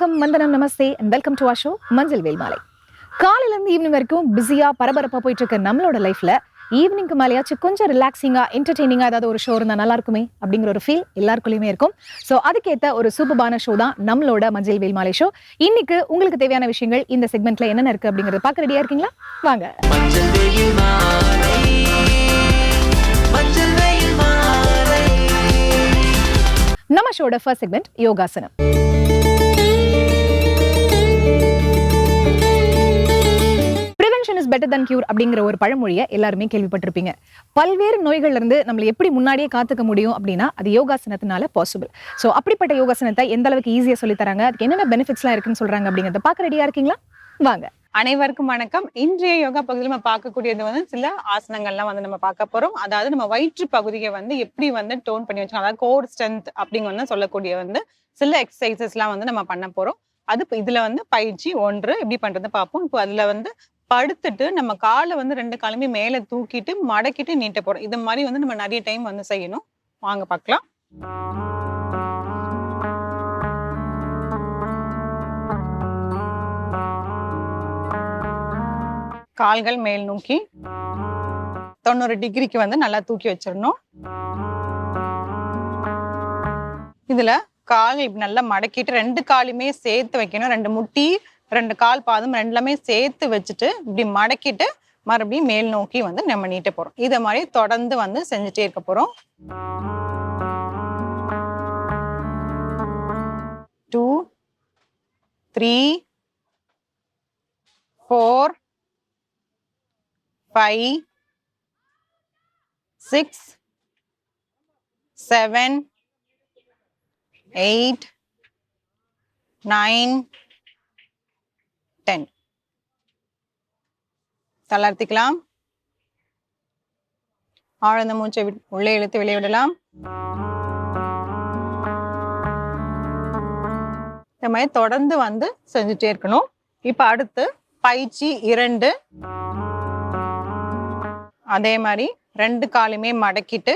வணக்கம். வந்தனம் நமஸ்தே. And welcome to show மஞ்சள் வேல் மாலை. காலையில இருந்து ஈவினிங் வரைக்கும் பிஸியா பரபரப்பா போயிட்டு இருக்க நம்மளோட லைஃப்ல ஈவினிங்க்கு மேலேயாச்சும் கொஞ்சம் ரிலாக்ஸிங்கா என்டர்டெய்னிங்கா ஏதாவது ஒரு ஷோ இருந்தா நல்லா இருக்குமே அப்படிங்கிற ஒரு ஃபீல் எல்லாருக்குள்ளயுமே இருக்கும். ஸோ அதுக்கேத்த ஒரு சூப்பரான ஷோ தான் நம்மளோட மஞ்சள் வேல் மாலை ஷோ இன்னைக்கு உங்களுக்கு தேவையான விஷயங்கள் இந்த செக்மெண்ட்ல என்னென்ன இருக்கு அப்படிங்கறத பார்க்க ரெடியா இருக்கீங்களா? வாங்க. நம்ம ஷோட ஃபர்ஸ்ட் செக்மெண்ட் யோகாசனம். இஸ் பெட்டர் தன் கியூர் அப்படிங்கிற ஒரு பழமொழியை எல்லாருமே கேள்விப்பட்டிருப்பீங்க. பல்வேறு நோய்கள்ல இருந்து நம்மளை எப்படி முன்னாடியே காத்துக்க முடியும் அப்படின்னா அது யோகாசனத்தினால பாசிபிள் ஸோ அப்படிப்பட்ட யோகாசனத்தை எந்த அளவுக்கு ஈஸியாக சொல்லித்தராங்க அதுக்கு என்னென்ன பெனிஃபிட்ஸ்லாம் இருக்குன்னு சொல்றாங்க அப்படிங்கிறத பார்க்க ரெடியா இருக்கீங்களா? வாங்க. அனைவருக்கும் வணக்கம். இன்றைய யோகா பகுதியில் நம்ம பார்க்கக்கூடியது வந்து சில ஆசனங்கள்லாம் வந்து நம்ம பார்க்க போறோம். அதாவது நம்ம வயிற்று பகுதியை வந்து எப்படி வந்து டோன் பண்ணி வச்சுக்கணும் அதாவது கோர் ஸ்ட்ரென்த் அப்படிங்க சொல்லக்கூடிய வந்து சில எக்ஸசைசஸ்லாம் வந்து நம்ம பண்ண போறோம். அது இதுல வந்து பயிற்சி ஒன்று எப்படி பண்றது பார்ப்போம். இப்போ அதுல வந்து படுத்துட்டு நம்ம காலை வந்து ரெண்டு காலுமே மேலே தூக்கிட்டு மடக்கிட்டு நீட்ட போறோம். இது மாதிரி வந்து நம்ம நிறைய டைம் வந்து செய்யணும். வாங்க பார்க்கலாம். கால்கள் மேல் நோக்கி தொண்ணூறு டிகிரிக்கு வந்து நல்லா தூக்கி வச்சிடணும். இதுல கால் இப்படி நல்லா மடக்கிட்டு ரெண்டு காலுமே சேர்த்து வைக்கணும். ரெண்டு முட்டி ரெண்டு கால் பாதம் ரெண்டுலமே சேர்த்து வச்சுட்டு இப்படி மடக்கிட்டு மறுபடியும் மேல் நோக்கி வந்து நம்ம நீட்ட போகிறோம் இதை மாதிரி தொடர்ந்து வந்து செஞ்சுட்டே இருக்க போகிறோம் two three four five six seven eight nine ten தளர்த்திக்கலாம். ஆழ்ந்த மூச்சை உள்ளே இழுத்து வெளியிடலாம் இந்த மாதிரி தொடர்ந்து வந்து செஞ்சுட்டே இருக்கணும். இப்ப அடுத்து பயிற்சி இரண்டு. அதே மாதிரி ரெண்டு காலுமே மடக்கிட்டு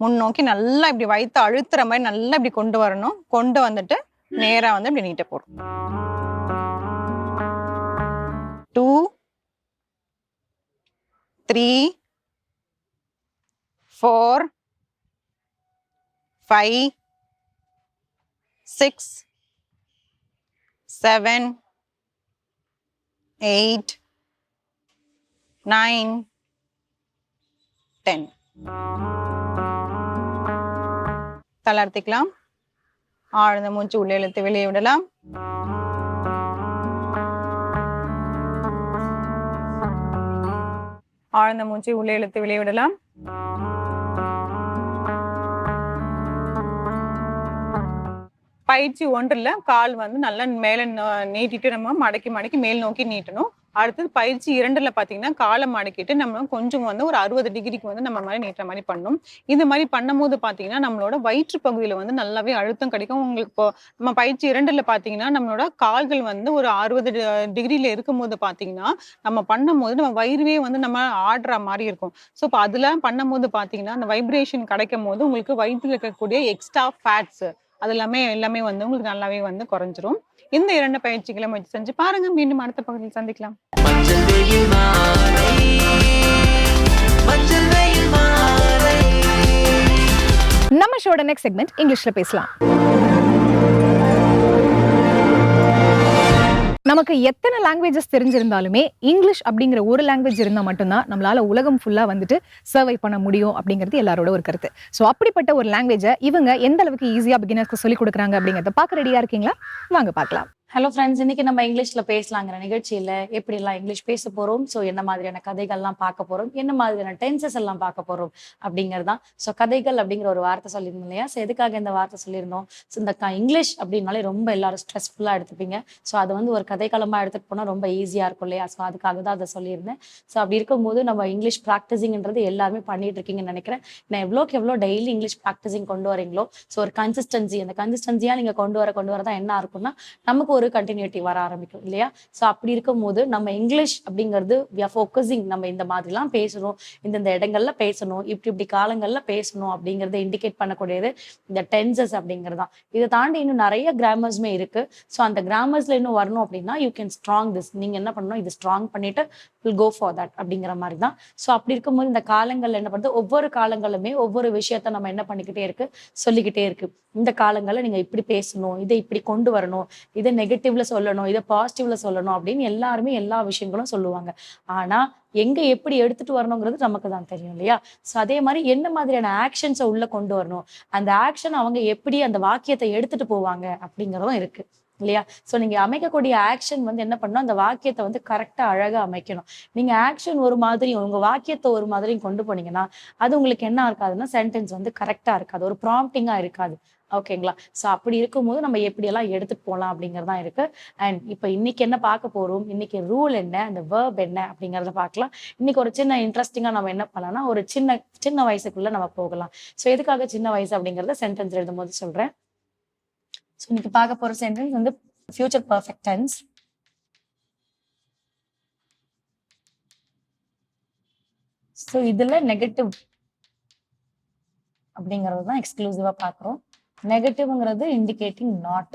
முன்னோக்கி நல்லா இப்படி வயிற்று அழுத்துற மாதிரி நல்லா இப்படி கொண்டு வரணும். கொண்டு வந்துட்டு நேரா வந்து இப்படி நீட்ட போறோம் two three four five six seven eight nine ten தளர்த்திக்கலாம் ஆழ்ந்த மூச்சு உள்ளே இழுத்து வெளியே விடலாம். ஆழ்ந்த மூச்சை உள்ளே இழுத்து வெளியிடலாம். பயிற்சி ஒன்றில் கால் வந்து நல்லா மேல ந- நீட்டிட்டு நம்ம மடக்கி மடக்கி மேல் நோக்கி நீட்டணும். அடுத்தது பயிற்சி இரண்டுல பார்த்தீங்கன்னா காலை மடக்கிட்டு நம்ம கொஞ்சம் வந்து ஒரு அறுபது டிகிரிக்கு வந்து நம்ம மாதிரி நீட்டுற மாதிரி பண்ணணும் இந்த மாதிரி பண்ணும்போது பார்த்தீங்கன்னா நம்மளோட வயிற்று பகுதியில் வந்து நல்லாவே அழுத்தம் கிடைக்கும். உங்களுக்கு இப்போ நம்ம பயிற்சி இரண்டுல பார்த்தீங்கன்னா நம்மளோட கால்கள் வந்து ஒரு அறுபது டிகிரியில் இருக்கும்போது பார்த்தீங்கன்னா நம்ம பண்ணும்போது நம்ம வயிறுவே வந்து நம்ம ஆடுற மாதிரி இருக்கும். ஸோ இப்போ அதெல்லாம் பண்ணும்போது பார்த்தீங்கன்னா அந்த வைப்ரேஷன் கிடைக்கும் போது உங்களுக்கு வயிற்றுல இருக்கக்கூடிய எக்ஸ்ட்ரா ஃபேட்ஸ் அது எல்லாமே எல்லாமே வந்து உங்களுக்கு நல்லாவே வந்து குறைஞ்சிரும். இந்த இரண்டு பயிற்சிகளை முயற்சி செஞ்சு பாருங்க. மீண்டும் அடுத்த பகுதியில் சந்திக்கலாம். நம்ம ஷோட நெக்ஸ்ட் செக்மெண்ட் இங்கிலீஷ்ல பேசலாம். நமக்கு எத்தனை லாங்குவேஜஸ் தெரிஞ்சிருந்தாலுமே இங்கிலீஷ் அப்படிங்கிற ஒரு லாங்குவேஜ் இருந்தால் மட்டும்தான் நம்மளால உலகம் ஃபுல்லாக வந்துட்டு சர்வை பண்ண முடியும் அப்படிங்கிறது எல்லாரோட ஒரு கருத்து. ஸோ அப்படிப்பட்ட ஒரு லாங்குவேஜை இவங்க எந்த அளவுக்கு ஈஸியாக பிகினர்ஸ்க்கு சொல்லிக் கொடுக்குறாங்க அப்படிங்கிறத பார்க்க ரெடியாக இருக்கீங்களா? வாங்க பார்க்கலாம். ஹலோ ஃப்ரெண்ட்ஸ் இன்னைக்கு நம்ம இங்கிலீஷ்ல பேசலாங்கிற நிகழ்ச்சியில எப்படிலாம் இங்கிலீஷ் பேச போறோம்? ஸோ என்ன மாதிரியான கதைகள்லாம் பார்க்க போறோம்? என்ன மாதிரியான டென்சஸ் எல்லாம் பார்க்க போறோம்? அப்படிங்கறதான் ஸோ கதைகள் அப்படிங்கிற ஒரு வார்த்தை சொல்லியிருந்தோம் இல்லையா? ஸோ எதுக்காக இந்த வார்த்தை சொல்லியிருந்தோம்? ஸோ இந்த இங்கிலீஷ் அப்படின்னாலே ரொம்ப எல்லாரும் ஸ்ட்ரெஸ்ஃபுல்லா எடுத்துப்பீங்க. ஸோ அது வந்து ஒரு கதைக்களமா எடுத்துட்டு போனா ரொம்ப ஈஸியா இருக்கும் இல்லையா? ஸோ அதுக்காக தான் அதை சொல்லியிருந்தேன். ஸோ அப்படி இருக்கும்போது நம்ம இங்கிலீஷ் ப்ராக்டிசிங்ன்றது எல்லாருமே பண்ணிட்டு இருக்கீங்கன்னு நினைக்கிறேன். நான் எவ்வளோக்கு எவ்வளோ டெய்லி இங்கிலீஷ் ப்ராக்டிசிங் கொண்டு வரீங்களோ? ஸோ ஒரு கன்சிஸ்டன்சி அந்த கன்சிஸ்டன்சியா நீங்க கொண்டு வர கொண்டு வர தான் என்ன இருக்கும்னா நமக்கு ஒரு கண்டினியூட்டி வர ஆரம்பிக்கும் இல்லையா? ஸோ அப்படி இருக்கும்போது நம்ம இங்கிலீஷ் அப்படிங்கிறது வி ஆர் ஃபோக்கஸிங் நம்ம இந்த மாதிரிலாம் பேசணும் இந்தந்த இடங்கள்ல பேசணும் இப்படி இப்படி காலங்களில் பேசணும் அப்படிங்கறத இண்டிகேட் பண்ணக்கூடியது இந்த டென்சஸ் அப்படிங்கிறது தான் இதை தாண்டி இன்னும் நிறைய கிராமர்ஸ்மே இருக்கு. ஸோ அந்த கிராமர்ஸ்ல இன்னும் வரணும் அப்படின்னா யூ கேன் ஸ்ட்ராங் திஸ் நீங்க என்ன பண்ணணும்? இது ஸ்ட்ராங் பண்ணிட்டு வில் கோ ஃபார் தட் அப்படிங்கிற மாதிரி தான் ஸோ அப்படி இருக்கும்போது இந்த காலங்களில் என்ன பண்ணுறது ஒவ்வொரு காலங்களுமே ஒவ்வொரு விஷயத்த நம்ம என்ன பண்ணிக்கிட்டே இருக்கு? சொல்லிக்கிட்டே இருக்கு. இந்த காலங்களில் நீங்கள் இப்படி பேசணும் இதை இப்படி கொண்டு வரணும் இதை நெகட்டிவ்ல சொல்லணும் இதை பாசிட்டிவ்ல சொல்லணும் அப்படின்னு எல்லாருமே எல்லா விஷயங்களும் சொல்லுவாங்க. ஆனால் எங்க எப்படி எடுத்துட்டு வரணுங்கிறது நமக்கு தான் தெரியும் இல்லையா? ஸோ அதே மாதிரி என்ன மாதிரியான ஆக்ஷன்ஸை உள்ள கொண்டு வரணும்? அந்த ஆக்ஷன் அவங்க எப்படி அந்த வாக்கியத்தை எடுத்துட்டு போவாங்க அப்படிங்கிறதும் இருக்கு. இல்லையா? ஸோ நீங்கள் அமைக்கக்கூடிய ஆக்ஷன் வந்து என்ன பண்ணணும் அந்த வாக்கியத்தை வந்து கரெக்டாக அழகாக அமைக்கணும். நீங்கள் ஆக்ஷன் ஒரு மாதிரி உங்கள் வாக்கியத்தை ஒரு மாதிரியும் கொண்டு போனீங்கன்னா அது உங்களுக்கு என்ன இருக்காதுன்னா சென்டென்ஸ் வந்து கரெக்டாக இருக்காது. ஒரு ப்ராம்ப்டிங்காக இருக்காது. ஓகேங்களா ஸோ அப்படி இருக்கும்போது நம்ம எப்படியெல்லாம் எடுத்துட்டு போகலாம் அப்படிங்கிறது தான் இருக்கு. அண்ட் இப்போ இன்னைக்கு என்ன பார்க்க போகிறோம் இன்னைக்கு ரூல் என்ன? அந்த வேர்ப் என்ன? அப்படிங்கிறத பார்க்கலாம். இன்னைக்கு ஒரு சின்ன இன்ட்ரெஸ்டிங்காக நம்ம என்ன பண்ணலாம்னா ஒரு சின்ன சின்ன வயசுக்குள்ளே நம்ம போகலாம். ஸோ எதுக்காக சின்ன வயசு அப்படிங்கிறத சென்டென்ஸ் எழுதும் போது ஸோ இன்னைக்கு பார்க்க போற சென்டென்ஸ் வந்து ஃபியூச்சர் பர்ஃபெக்ட் டென்ஸ் ஸோ இதில் நெகட்டிவ் அப்படிங்கிறது தான் எக்ஸ்க்ளூசிவாக பார்க்குறோம். நெகட்டிவ்ங்கிறது இண்டிகேட்டிங் நாட்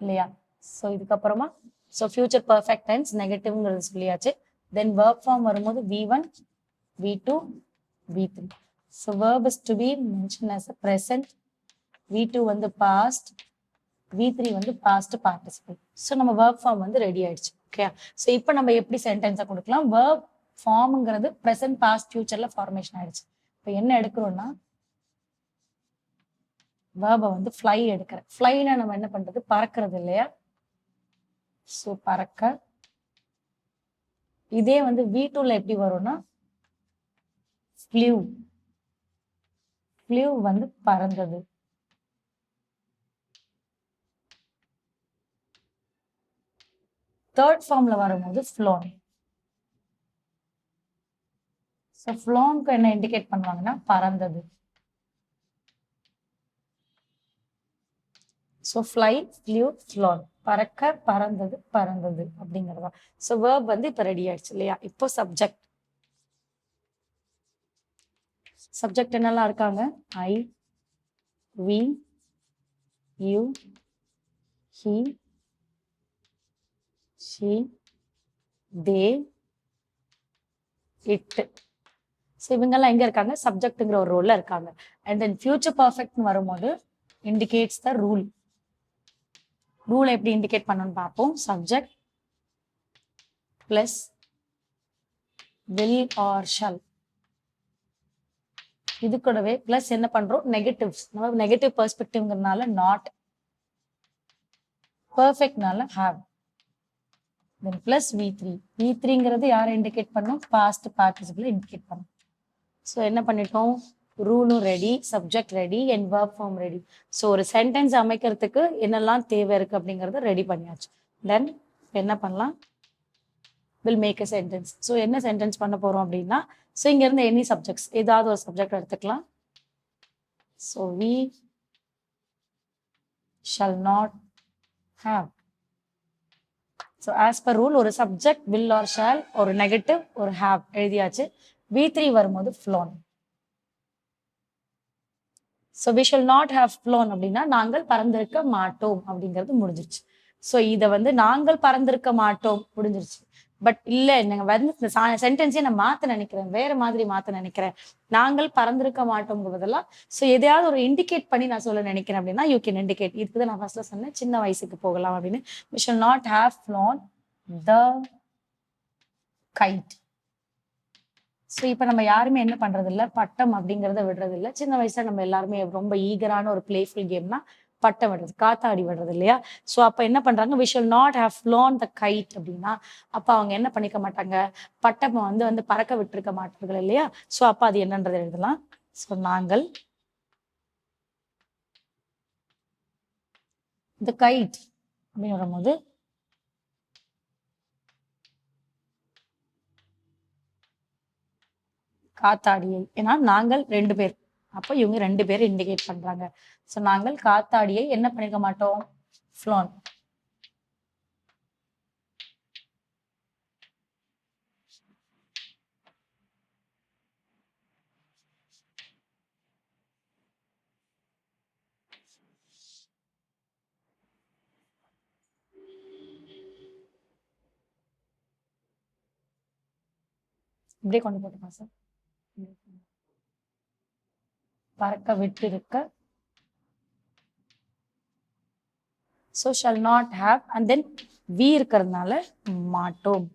இல்லையா? ஸோ இதுக்கப்புறமா ஸோ ஃபியூச்சர் பர்ஃபெக்ட் டென்ஸ் நெகட்டிவ்ங்கிறது சொல்லியாச்சு. தென் வேர்க் ஃபார்ம் வரும்போது V one V two V three so verb is to be mention as a present V two வந்து பாஸ்ட் வி த்ரீ வந்து பாஸ்ட் பார்ட்டிசிபிள் ஸோ நம்ம verb form வந்து ready ஆயிடுச்சு. Okay so இப்போ நம்ம எப்படி சென்டென்ஸை கொடுக்கலாம்? வேர்ப் ஃபார்ம்ங்கிறது ப்ரெசன்ட் பாஸ்ட் ஃபியூச்சர்ல ஃபார்மேஷன் ஆயிடுச்சு. இப்போ என்ன எடுக்கிறோம்னா வேர்பை வந்து ஃப்ளை எடுக்கிறேன் ஃப்ளைனா நம்ம என்ன பண்றது? பறக்கிறது இல்லையா? ஸோ பறக்க. இதே வந்து வி டூல எப்படி வரும்னா ஃப்ளூ ஃப்ளூ வந்து பறந்தது. தேர்ட் ஃபார்ம்ல வரும்போது ஃப்ளோன் ஸோ ஃப்ளோனுக்கு என்ன இண்டிகேட் பண்ணுவாங்கன்னா பறந்தது. ஸோ ஃப்ளை ஃப்ளூ ஃப்ளோன் பறக்க பறந்தது பறந்தது அப்படிங்கிறதா ஸோ வேர்ப் வந்து இப்போ ரெடி ஆயிடுச்சு இல்லையா? இப்போ சப்ஜெக்ட் சப்ஜெக்ட் என்னெல்லாம் இருக்காங்க? I we you he she they it. So இவங்கெல்லாம் எங்க இருக்காங்க? சப்ஜெக்ட்டுங்கிற ஒரு ரோலில் இருக்காங்க. அண்ட் தென் ஃபியூச்சர் பர்ஃபெக்ட்னு வரும்போது இண்டிகேட்ஸ் த ரூல் ரூலை எப்படி இண்டிகேட் பண்ணணும்னு பார்ப்போம். Subject plus will or shall இது கூடவே ப்ளஸ் என்ன பண்றோம்? நெகட்டிவ்ஸ் நம்ம நெகட்டிவ் பர்ஸ்பெக்டிவ்ங்கிறதுனால not பர்ஃபெக்ட்னால have then plus V three V த்ரீங்கிறது யாரை இண்டிகேட் பண்ணோம்? பாஸ்ட் பார்ட்டிசிபிள் இண்டிகேட் பண்ணும். ஸோ என்ன பண்ணிட்டோம்? ரூலும் ready subject ready and work form ready so ஒரு சென்டென்ஸ் அமைக்கிறதுக்கு என்னெல்லாம் தேவை இருக்குது அப்படிங்கறத ரெடி பண்ணியாச்சு. தென் என்ன பண்ணலாம்? Will make a sentence so என்ன சென்டென்ஸ் பண்ண போகிறோம் அப்படின்னா ஸோ இங்கேருந்து எனி சப்ஜெக்ட்ஸ் ஏதாவது ஒரு சப்ஜெக்ட் எடுத்துக்கலாம். So we shall not have so as per rule ஒரு சப்ஜெக்ட் வில் ஆர் ஷேல் ஒரு நெகட்டிவ் ஒரு ஹாவ் எழுதியாச்சு. வி த்ரீ வரும்போது flown so we shall not have flown அப்படின்னா நாங்கள் பறந்திருக்க மாட்டோம் அப்படிங்கிறது முடிஞ்சிருச்சு. ஸோ இதை வந்து நாங்கள் பறந்திருக்க மாட்டோம் முடிஞ்சிருச்சு. பட் இல்ல நீங்க வந்து இந்த சென்டென்ஸே நான் மாத்த நினைக்கிறேன். வேற மாதிரி மாத்த நினைக்கிறேன். நாங்கள் பறந்திருக்க மாட்டோங்கிறதெல்லாம் பதிலாக ஸோ எதையாவது ஒரு இண்டிகேட் பண்ணி நான் சொல்ல நினைக்கிறேன் அப்படின்னா யூ கேன் இண்டிகேட் இதுக்கு தான் நான் ஃபர்ஸ்ட்ல சொன்னேன் சின்ன வயசுக்கு போகலாம் அப்படின்னு. We shall not have flown the kite so இப்போ நம்ம யாருமே என்ன பண்றது இல்லை பட்டம் அப்படிங்கிறத விடுறது இல்லை சின்ன வயசுல நம்ம எல்லாருமே ரொம்ப ஈகரான ஒரு பிளேஃபுல் கேம்னா பட்டம் விடுறது காத்தாடி விடுறது இல்லையா? ஸோ அப்போ என்ன பண்ணுறாங்க we shall not have flown the kite அப்படின்னா அப்போ அவங்க என்ன பண்ணிக்க மாட்டாங்க? பட்டம் வந்து வந்து பறக்க விட்டுருக்க மாட்டார்கள் இல்லையா? ஸோ அப்போ அது என்னன்றது எழுதலாம். ஸோ நாங்கள் த கைட் அப்படின்னு வரும்போது காத்தாடியை ஏன்னா நாங்கள் ரெண்டு பேர். அப்போ இவங்க ரெண்டு பேரும் இண்டிகேட் பண்றாங்க. ஸோ நாங்கள் காத்தாடியை என்ன பண்ணிக்க மாட்டோம்? ஃப்ளோன் இப்படியே கொண்டு போட்டுமா சார் பறக்க விட்டிருக்க so shall not have and then we இருக்கிறதுனால மாட்டோம்.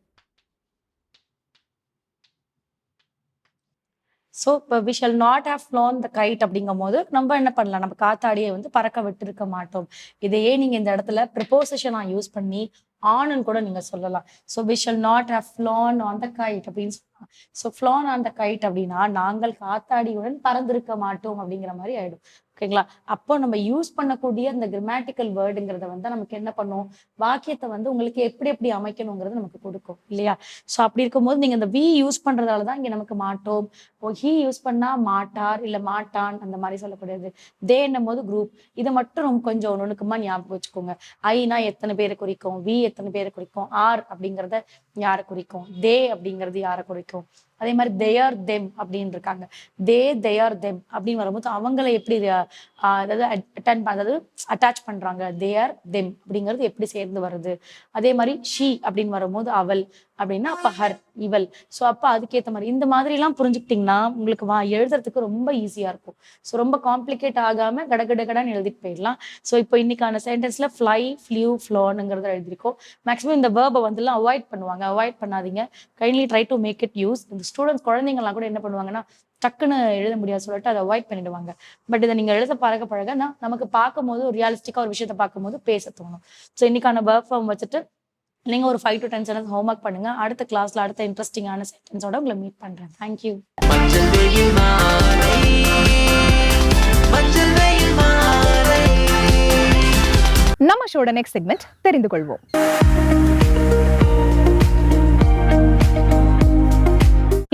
ஸோ இப்போ we shall not have flown the kite அப்படிங்கும் போது நம்ம என்ன பண்ணலாம்? நம்ம காத்தாடியை வந்து பறக்க விட்டுருக்க மாட்டோம். இதையே நீங்க இந்த இடத்துல ப்ரிப்போசிஷனாக யூஸ் பண்ணி ஆனுன்னு கூட நீங்க சொல்லலாம். So we shall not have flown on the kite அப்படின்னு சொல்லலாம் so flown on the kite அப்படின்னா நாங்கள் காத்தாடியுடன் பறந்திருக்க மாட்டோம் அப்படிங்கிற மாதிரி ஆயிடும். ஓகேங்களா? அப்போ நம்ம யூஸ் பண்ணக்கூடிய அந்த கிராமட்டிக்கல் வேர்டுங்கிறத வந்து நமக்கு என்ன பண்ணும்? வாக்கியத்தை வந்து உங்களுக்கு எப்படி எப்படி அமைக்கணுங்கிறது நமக்கு கொடுக்கும் இல்லையா? ஸோ அப்படி இருக்கும்போது நீங்க இந்த வி யூஸ் பண்றதால தான் இங்க நமக்கு மாட்டோம். ஓ ஹி யூஸ் பண்ணா மாட்டார் இல்ல மாட்டான் அந்த மாதிரி சொல்லக்கூடியது. தேன்னும் போது குரூப் இதை மட்டும் ரொம்ப கொஞ்சம் நுணுக்கமா ஞாபகம் வச்சுக்கோங்க. ஐனா எத்தனை பேரை குறிக்கும்? வி எத்தனை பேரை குறிக்கும்? ஆர் அப்படிங்கிறத யாரை குறிக்கும்? தே அப்படிங்கிறது யாரை குறிக்கும்? அதே மாதிரி தேர் தெம் அப்படின்னு இருக்காங்க. தே தேர் தெம் அப்படின்னு வரும்போது அவங்கள எப்படி ஆஹ் அதாவது அட்டன் அதாவது அட்டாச் பண்றாங்க? தேர் தெம் அப்படிங்கிறது எப்படி சேர்ந்து வருது? அதே மாதிரி ஷீ அப்படின்னு வரும்போது அவள். அப்படின்னா அப்ப ஹர் இவள். ஸோ அப்ப அதுக்கேற்ற மாதிரி இந்த மாதிரி எல்லாம் புரிஞ்சுக்கிட்டீங்கன்னா உங்களுக்கு வா எழுதுறதுக்கு ரொம்ப ஈஸியா இருக்கும். ஸோ ரொம்ப காம்ப்ளிகேட் ஆகாம கடகட கடன்னு எழுதிட்டு போயிடலாம். ஸோ இப்போ இன்னைக்கான சென்டென்ஸ்ல ஃப்ளை ஃப்ளியூ ஃப்ளோனுங்கிறத எழுதிருக்கோம். மேக்ஸிமம் இந்த வேர்பை வந்துலாம் அவாய்ட் பண்ணுவாங்க. அவாய்ட் பண்ணாதீங்க. Kindly try to make it use இந்த ஸ்டூடெண்ட்ஸ் குழந்தைங்கலாம் கூட என்ன பண்ணுவாங்கன்னா டக்குன்னு எழுத முடியாது சொல்லிட்டு அதை அவாய்ட் பண்ணிடுவாங்க. பட் இதை நீங்கள் எழுத பழக பழக நான் நமக்கு பார்க்கும்போது ஒரு ரியாலிஸ்டிக்காக ஒரு விஷயத்த பார்க்கும்போது பேச தோணும். ஸோ இன்னைக்கான பர்ஃபார்ம் ஃபார்ம் வச்சுட்டு நீங்க ஒரு five to ten sentence homework பண்ணுங்க. அடுத்த கிளாஸ்ல அடுத்த இன்ட்ரெஸ்டிங்கான சென்டென்ஸோட உங்களை மீட் பண்றேன். தேங்க்யூ நம்ம ஷோட நெக்ஸ்ட் செக்மெண்ட் தெரிந்து கொள்வோம்.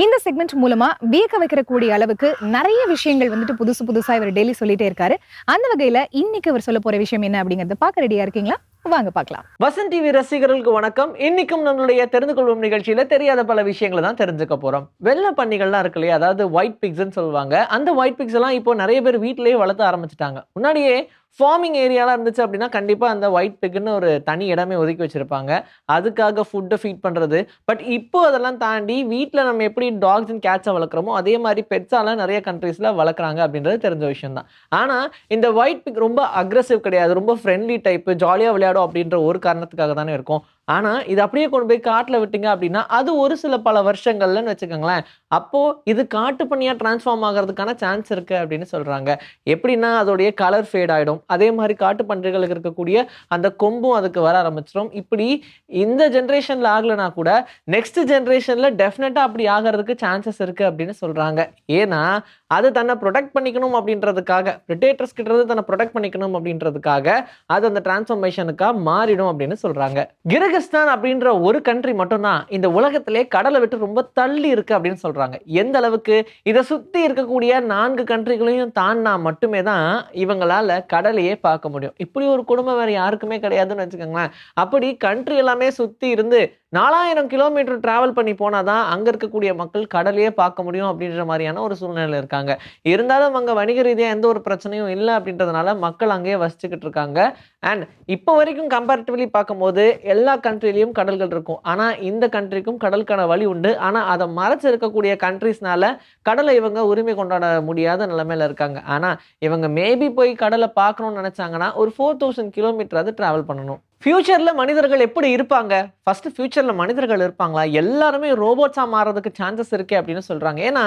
இந்த செக்மெண்ட் மூலமா வியக்க வைக்கிற கூடிய அளவுக்கு நிறைய விஷயங்கள் வந்துட்டு புதுசு புதுசா இவர் டெய்லி சொல்லிட்டே இருக்காரு. அந்த வகையில இன்னைக்கு அவர் சொல்ல போற விஷயம் என்ன அப்படிங்கறத பார்க்க ரெடியா இருக்கீங்களா? வாங்க பார்க்கலாம். வசன் டிவி ரசிகர்களுக்கு வணக்கம். இன்னைக்கும் நம்மளுடைய தெரிந்து கொள்வோம் நிகழ்ச்சியில தெரியாத பல விஷயங்களை தான் தெரிஞ்சுக்க போறோம். வெள்ள பன்னிகள்லாம் இருக்கு இல்லையா? அதாவது ஒயிட் பிக்ஸ்ன்னு சொல்லுவாங்க. அந்த ஒயிட் பிக்ஸ் எல்லாம் இப்போ நிறைய பேர் வீட்டிலேயே வளர்த்த ஆரம்பிச்சிட்டாங்க. முன்னாடியே ஃபார்மிங் ஏரியாலாம் இருந்துச்சு அப்படின்னா கண்டிப்பாக அந்த ஒயிட் பிக்குன்னு ஒரு தனி இடமே ஒதுக்கி வச்சுருப்பாங்க. அதுக்காக ஃபுட்டை ஃபீட் பண்ணுறது பட் இப்போ அதெல்லாம் தாண்டி வீட்டில் நம்ம எப்படி டாக்ஸ் அண்ட் கேட்ஸை வளர்க்குறோமோ அதே மாதிரி பெட்ஸாலாம் நிறைய கண்ட்ரீஸில் வளர்க்குறாங்க அப்படின்றது தெரிஞ்ச விஷயம் தான். ஆனால் இந்த ஒயிட் பிக் ரொம்ப அக்ரஸிவ் கிடையாது. ரொம்ப ஃப்ரெண்ட்லி டைப்பு ஜாலியாக விளையாடும் அப்படின்ற ஒரு காரணத்துக்காக தானே இருக்கும். ஆனால் இது அப்படியே கொண்டு போய் காட்டில் விட்டீங்க அப்படின்னா அது ஒரு சில பல வருஷங்கள்லன்னு வச்சுக்கோங்களேன். அப்போது இது காட்டு பண்ணியாக ட்ரான்ஸ்ஃபார்ம் ஆகிறதுக்கான சான்ஸ் இருக்குது அப்படின்னு சொல்கிறாங்க எப்படின்னா அதோடைய கலர் ஃபேட் ஆகிடும் அதே மாதிரி காட்டு பன்றிகளுக்கு இருக்கக்கூடிய அந்த கொம்பும் அதுக்கு வர ஆரம்பிச்சிடும் இப்படி இந்த ஜென்ரேஷனில் ஆகலைனா கூட நெக்ஸ்ட் ஜென்ரேஷனில் டெஃபினட்டாக அப்படி ஆகிறதுக்கு சான்சஸ் இருக்குது அப்படின்னு சொல்கிறாங்க ஏன்னா அது தன்னை ப்ரொடெக்ட் பண்ணிக்கணும் அப்படின்றதுக்காக ரிட்டேட்டர்ஸ் கிட்ட இருந்து தன்னை ப்ரொடெக்ட் பண்ணிக்கணும் அப்படின்றதுக்காக அது அந்த டிரான்ஸ்ஃபர்மேஷனுக்காக மாறிடும் அப்படின்னு சொல்கிறாங்க கிர்கிஸ்தான் அப்படின்ற ஒரு கண்ட்ரி மட்டும்தான் இந்த உலகத்திலே கடலை விட்டு ரொம்ப தள்ளி இருக்குது அப்படின்னு சொல்கிறாங்க எந்த அளவுக்கு? இதை சுற்றி இருக்கக்கூடிய நான்கு கண்ட்ரிகளையும் தாண்டினா மட்டுமே தான் இவங்களால கடலையே பார்க்க முடியும். இப்படி ஒரு குடும்பம் வேறு யாருக்குமே கிடையாதுன்னு வச்சுக்கோங்களேன். அப்படி கண்ட்ரி எல்லாமே சுற்றி இருந்து நாலாயிரம் கிலோமீட்டர் டிராவல் பண்ணி போனாதான் அங்கே இருக்கக்கூடிய மக்கள் கடலையே பார்க்க முடியும் அப்படின்ற மாதிரியான ஒரு சூழ்நிலை இருக்காங்க. இருந்தாலும் அங்கே வணிக ரீதியாக எந்த ஒரு பிரச்சனையும் இல்லை அப்படின்றதுனால மக்கள் அங்கேயே வசிச்சுக்கிட்டு இருக்காங்க. அண்ட் இப்போ வரைக்கும் கம்பேரிட்டிவ்லி பார்க்கும்போது எல்லா கண்ட்ரிலையும் கடல்கள் இருக்கும். ஆனால் இந்த கண்ட்ரிக்கும் கடலுக்கான வழி உண்டு. ஆனால் அதை மறைச்சு இருக்கக்கூடிய கண்ட்ரிஸ்னால கடலை இவங்க உரிமை கொண்டாட முடியாத நிலைமையில இருக்காங்க. ஆனால் இவங்க மேபி போய் கடலை பார்க்கணும்னு நினச்சாங்கன்னா ஒரு ஃபோர் தௌசண்ட் கிலோமீட்டர் அது பண்ணணும். ஃப்யூச்சரில் மனிதர்கள் எப்படி இருப்பாங்க? ஃபஸ்ட்டு ஃப்யூச்சரில் மனிதர்கள் இருப்பாங்களா? எல்லாருமே ரோபோட்ஸாக மாறதுக்கு சான்சஸ் இருக்கு அப்படின்னு சொல்கிறாங்க ஏன்னா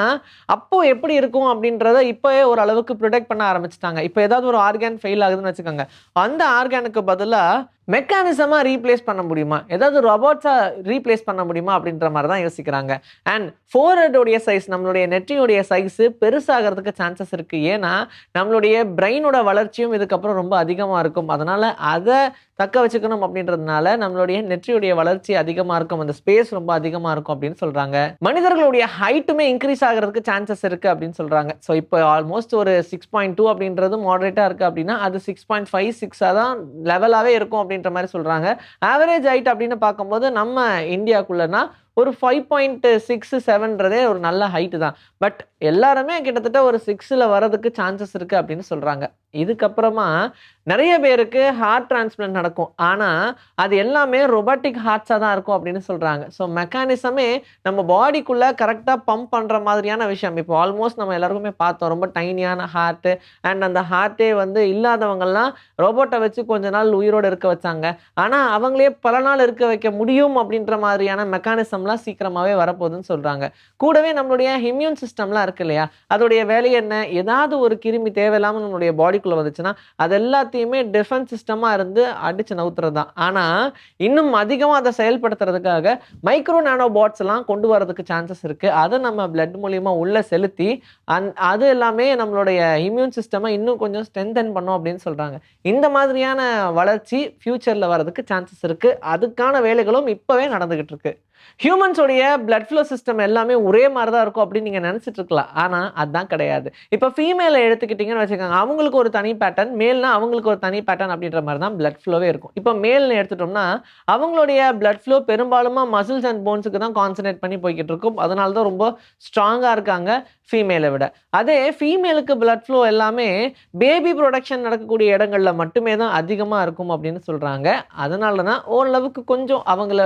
அப்போ எப்படி இருக்கும் அப்படின்றத இப்போயே ஒரு அளவுக்கு ப்ரொடெக்ட் பண்ண ஆரம்பிச்சிட்டாங்க. இப்போ ஏதாவது ஒரு ஆர்கான் ஃபெயில் ஆகுதுன்னு வச்சுக்கோங்க. அந்த ஆர்கானுக்கு பதிலாக மெக்கானிசமாக ரீப்ளேஸ் பண்ண முடியுமா? ஏதாவது ரொபோட்ஸாக ரீப்ளேஸ் பண்ண முடியுமா? அப்படின்ற மாதிரி தான் யோசிக்கிறாங்க. அண்ட் ஃபோர்ஹெட்டோடைய சைஸ் நம்மளுடைய நெற்றியுடைய சைஸு பெருசாகிறதுக்கு சான்சஸ் இருக்குது ஏன்னா நம்மளுடைய பிரெயினோட வளர்ச்சியும் இதுக்கப்புறம் ரொம்ப அதிகமாக இருக்கும். அதனால் அதை தக்க வச்சுக்கணும் அப்படின்றதுனால நம்மளுடைய நெற்றியுடைய வளர்ச்சி அதிகமாக இருக்கும். அந்த ஸ்பேஸ் ரொம்ப அதிகமாக இருக்கும் அப்படின்னு சொல்கிறாங்க மனிதர்களுடைய ஹைட்டுமே இன்க்ரீஸ் ஆகிறதுக்கு சான்சஸ் இருக்குது அப்படின்னு சொல்கிறாங்க ஸோ இப்போ ஆல்மோஸ்ட் ஒரு சிக்ஸ் பாயிண்ட் டூ அப்படின்றது மாடரேட்டாக இருக்குது அப்படின்னா அது சிக்ஸ் பாயிண்ட் ஃபைவ் சிக்ஸாக தான் லெவலாகவே இருக்கும் அப்படின்னு அப்படின்ற மாதிரி சொல்கிறாங்க ஆவரேஜ் ஹைட் அப்படின்னு பார்க்கும்போது நம்ம இந்தியாக்குள்ளனா ஒரு ஃபைவ் பாயிண்ட் சிக்ஸ் செவன்றதே ஒரு நல்ல ஹைட்டு தான். பட் எல்லாருமே கிட்டத்தட்ட ஒரு சிக்ஸில் வரதுக்கு சான்சஸ் இருக்குது அப்படின்னு சொல்கிறாங்க இதுக்கப்புறமா நிறைய பேருக்கு ஹார்ட் டிரான்ஸ்பிளண்ட் நடக்கும். ஆனால் அது எல்லாமே ரொபாட்டிக் ஹார்ட்ஸாக தான் இருக்கும் அப்படின்னு சொல்கிறாங்க ஸோ மெக்கானிசமே நம்ம பாடிக்குள்ளே கரெக்டாக பம்ப் பண்ணுற மாதிரியான விஷயம். இப்போ ஆல்மோஸ்ட் நம்ம எல்லாருக்குமே பார்த்தோம். ரொம்ப டைனியான ஹார்ட்டு அண்ட் அந்த ஹார்ட்டே வந்து இல்லாதவங்கெல்லாம் ரோபோட்டை வச்சு கொஞ்ச நாள் உயிரோடு இருக்க வச்சாங்க. ஆனால் அவங்களே பல நாள் இருக்க வைக்க முடியும் அப்படின்ற மாதிரியான மெக்கானிசம்லாம் சீக்கிரமாகவே வரப்போகுதுன்னு சொல்கிறாங்க கூடவே நம்மளுடைய இம்யூன் சிஸ்டம்லாம் இருக்கு இல்லையா? அதோடைய வேலை என்ன? ஏதாவது ஒரு கிருமி தேவையில்லாமல் நம்மளுடைய பாடிக்குள்ளே வந்துச்சுன்னா அது எல்லாத்தையுமே டிஃபென்ஸ் சிஸ்டமாக இருந்து அடித்து நவுத்துறது தான் ஆனால் இன்னும் அதிகமாக அதை செயல்படுத்துறதுக்காக மைக்ரோ நானோ பாட்ஸ் எல்லாம் கொண்டு வரதுக்கு சான்சஸ் இருக்குது அதை நம்ம பிளட் மூலியமாக உள்ளே செலுத்தி அந் அது எல்லாமே நம்மளுடைய இம்யூன் சிஸ்டமை இன்னும் கொஞ்சம் ஸ்ட்ரென்தன் பண்ணும் அப்படின்னு சொல்கிறாங்க இந்த மாதிரியான வளர்ச்சி ஃப்யூச்சரில் வரதுக்கு சான்சஸ் இருக்குது அதுக்கான வேலைகளும் இப்போவே நடந்துக்கிட்டு இருக்கு. ஹியூமன்ஸோடைய பிளட் ஃப்ளோ சிஸ்டம் எல்லாமே ஒரே மாதிரி தான் இருக்கும் அப்படின்னு நீங்கள் நினச்சிட்டு இருக்கலாம். ஆனால் அதுதான் கிடையாது. இப்போ ஃபீமேலை எடுத்துக்கிட்டிங்கன்னு வச்சுக்கோங்க. அவங்களுக்கு ஒரு தனி பேட்டர்ன் மேல்னா அவங்களுக்கு ஒரு தனி பேட்டர்ன் அப்படின்ற மாதிரி தான் பிளட் ஃப்ளோவே இருக்கும். இப்போ மேல்னு எடுத்துட்டோம்னா அவங்களுடைய பிளட் ஃப்ளோ பெரும்பாலுமா மசில்ஸ் அண்ட் போன்ஸுக்கு தான் கான்சன்ட்ரேட் பண்ணி போய்கிட்டு இருக்கும். அதனால தான் ரொம்ப ஸ்ட்ராங்காக இருக்காங்க ஃபீமேலை விட. அதே ஃபீமேலுக்கு பிளட் ஃப்ளோ எல்லாமே பேபி ப்ரொடக்ஷன் நடக்கக்கூடிய இடங்கள்ல மட்டுமே தான் அதிகமாக இருக்கும் அப்படின்னு சொல்கிறாங்க அதனால தான் ஓரளவுக்கு கொஞ்சம் அவங்கள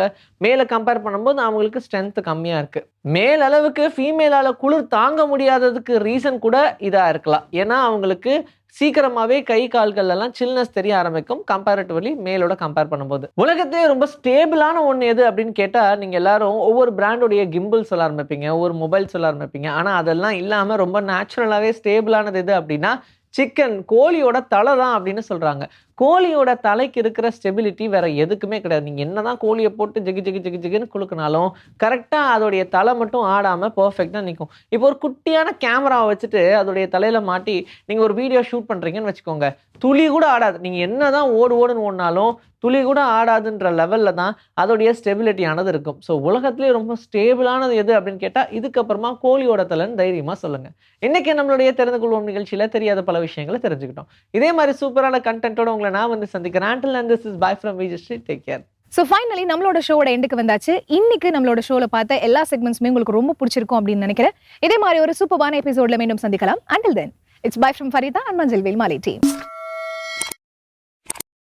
மேலே கம்பேர் பண்ணும்போது அவங்களுக்கு ஸ்ட்ரென்த் கம்மியாக இருக்குது மேலளவுக்கு ஃபீமேலால் குளிர் தாங்க முடியாததுக்கு ரீசன் கூட இதாக இருக்கலாம். ஏன்னா அவங்களுக்கு சீக்கிரமாகவே கை கால்கள்லாம் சில்னஸ் தெரிய ஆரம்பிக்கும். கம்பேரிட்டிவ்லி மேலோட கம்பேர் பண்ணும்போது. உலகத்திலே ரொம்ப ஸ்டேபிளான ஒன்று எது அப்படின்னு கேட்டால் நீங்கள் எல்லாரும் ஒவ்வொரு பிராண்டுடைய கிம்பிள் சொல்ல ஆரம்பிப்பீங்க ஒவ்வொரு மொபைல் சொல்ல ஆரம்பிப்பீங்க. ஆனால் அதெல்லாம் இல்லாமல் ரொம்ப நேச்சுரலாகவே ஸ்டேபிளானது எது அப்படின்னா சிக்கன் கோழியோட தலை தான் அப்படின்னு சொல்கிறாங்க கோழியோட தலைக்கு இருக்கிற ஸ்டெபிலிட்டி வேற எதுக்குமே கிடையாது. நீங்கள் என்னதான் கோழியை போட்டு ஜிகு ஜிகு ஜிகு ஜிகுன்னு குழுக்கினாலும் கரெக்டாக அதோடைய தலை மட்டும் ஆடாமல் பர்ஃபெக்டாக நிற்கும் இப்போ ஒரு குட்டியான கேமராவை வச்சுட்டு அதோடைய தலையில் மாட்டி நீங்கள் ஒரு வீடியோ ஷூட் பண்ணுறீங்கன்னு வச்சுக்கோங்க. துளி கூட ஆடாது. நீங்கள் என்ன தான் ஓடு ஓடுன்னு ஓடினாலும் துளி கூட ஆடாதுன்ற லெவலில் தான் அதோடைய ஸ்டெபிலிட்டியானது இருக்கும். ஸோ உலகத்திலே ரொம்ப ஸ்டேபிளானது எது அப்படின்னு கேட்டால் இதுக்கப்புறமா கோழியோட தலைன்னு தைரியமாக சொல்லுங்கள் இன்றைக்கி நம்மளுடைய தெரிந்து கொள்வோம் நிகழ்ச்சியில் தெரியாத பல விஷயங்களை தெரிஞ்சுக்கிட்டோம். இதே மாதிரி சூப்பரான கண்டென்ட்டோட உங்களை நான் வந்து சந்திக்கிறேன். And this is bye from Vijayasri take care so finally நம்மளோட ஷோட எண்டுக்கு வந்தாச்சு. இன்னைக்கு நம்மளோட ஷோவில் பார்த்த எல்லா செக்மெண்ட்ஸுமே உங்களுக்கு ரொம்ப பிடிச்சிருக்கும் அப்படின்னு நினைக்கிறேன். இதே மாதிரி ஒரு சூப்பரான எபிசோட்ல மீண்டும் சந்திக்கலாம். Until then it's bye from Farida and மஞ்சள் வேல் மாலை டீம்